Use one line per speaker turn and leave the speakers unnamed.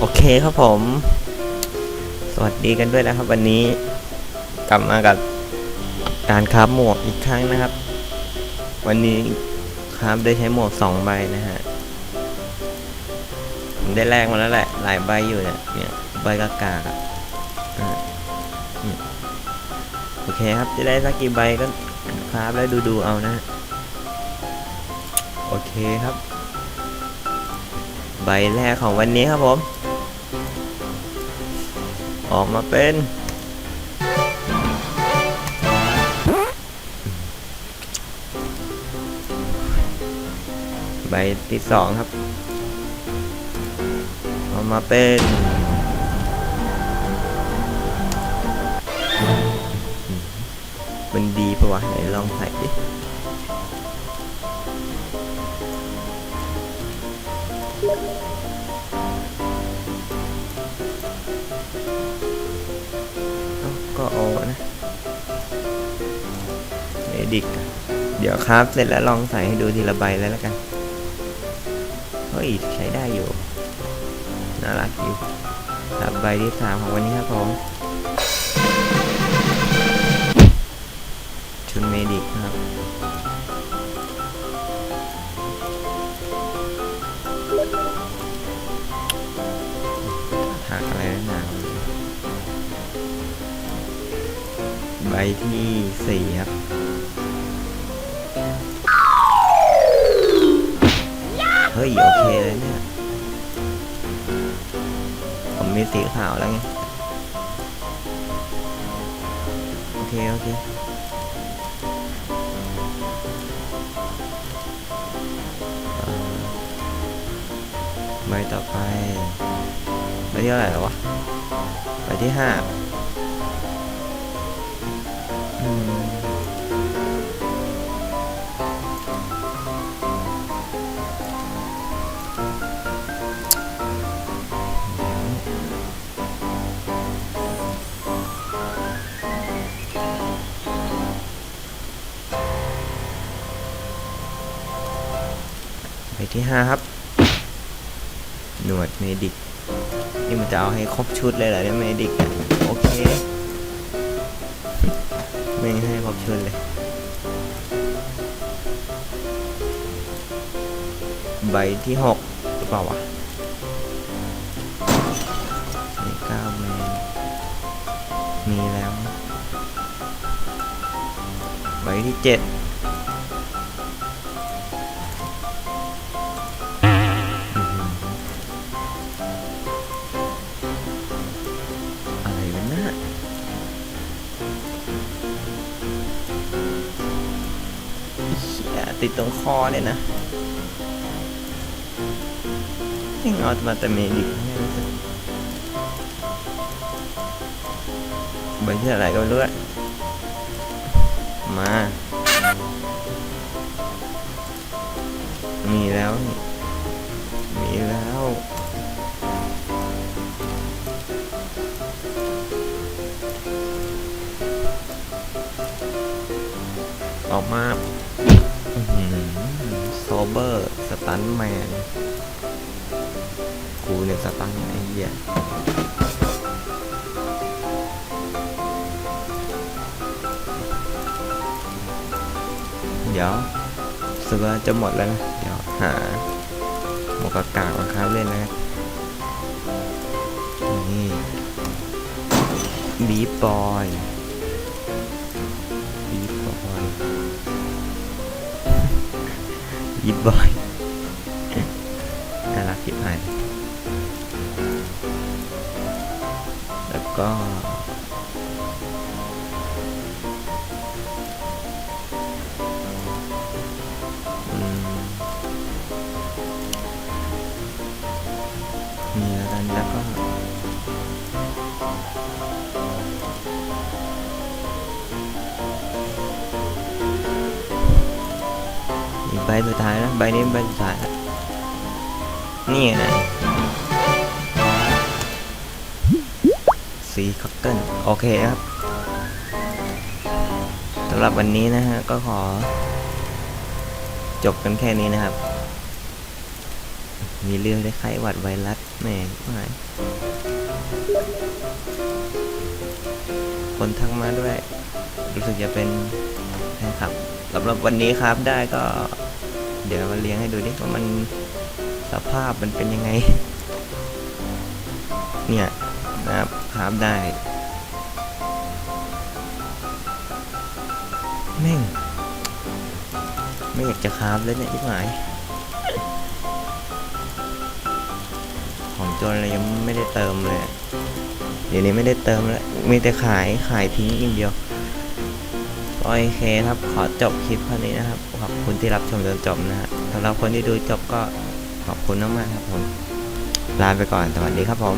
โอเคครับผม สวัสดีกันด้วยนะครับ วันนี้กลับมากับการคราฟหมวกอีกครั้งนะครับ วันนี้คราฟได้ใช้หมวกสองใบนะฮะผมได้แลกมาแล้วแหละ หลายใบอยู่เนี่ยเนี่ยใบกากากๆอะอะอืมโอเคครับจะได้สักกี่ใบก็คราฟแล้วดูๆเอานะ โอเคครับ ใบแรกของวันนี้ครับผม ออกมาเป็น ใบที่สองครับ ออกมาเป็นมันดีปะวะไหนลองใส่ดิเอ้าก็โอนะเมดิกเดี๋ยวครับเสร็จแล้วลองใส่ให้ดูทีละใบแล้วล้วกัน เฮ้ย ใช้ได้อยู่ น่ารักอยู่ครับใบที่สามของวันนี้ครับผมชุดเมดิกครับถักอะไร ที่สี่ครับเฮ้ยโอเคเลยเนี่ย ผมมีสีขาวแล้วไง โอเค โอเคเอ่อใบต่อไปใบที่เท่าไหร่แล้ววะใบที่ห้า อืมใบที่ห้าครับ หนวดเมดิก นี่มันจะเอาให้ครบชุดเลยเหรอเนี่ยเมดิกอะโอเค ไม่ให้ครบชุดเลย ใบที่หกหรือเปล่าวะใบเก้าแมนมีแล้ว ใบที่เจ็ด ติดตรงคอเลยนะยังเอามาแต่เมดิกไม่รู้สึกใบที่อะไรก็ไม่รู้อะมา มีแล้วมีแล้วออกมา โซเบอร์สตันแมน กูเนี่ยสตันไอ้เหี้ยเดี๋ยวเสือจะหมดแล้วนะ เดี๋ยวหาหมวกกากมาค้าเล่นนะ นี่บีบอย บีบอยน่ารักที่หา ใบสุดท้ายนะใบนี้ใบสุดท้ายละนี่ไงสีคอตเกิลโอเคครับสำหรับวันนี้นะฮะ ก็ขอ จบกันแค่นี้นะครับ มีเรื่องได้ไข้หวัดไวรัสแหมหายคนทักมาด้วย รู้สึกจะเป็นแฟนคลับสำหรับวันนี้ครับได้ก็ เดี๋ยวมาเลี้ยงให้ดูดิว่ามันสภาพมันเป็นยังไง เนี่ยนะครับครับได้ แม่ง ไม่อยากจะคาฟแล้วเนี่ยที่หมาย ของโจนอะไรยังไม่ได้เติมเลย เดี๋ยวนี้ไม่ได้เติมแล้ว มีแต่ขายขายทิ้งอย่างเดียว โอเคครับ ขอจบคลิปเท่านี้นะครับ ขอบคุณที่รับชมจนจบนะฮะสำหรับคนที่ดูจบก็ขอบคุณมากๆครับผม ลาไปก่อน สวัสดีครับผม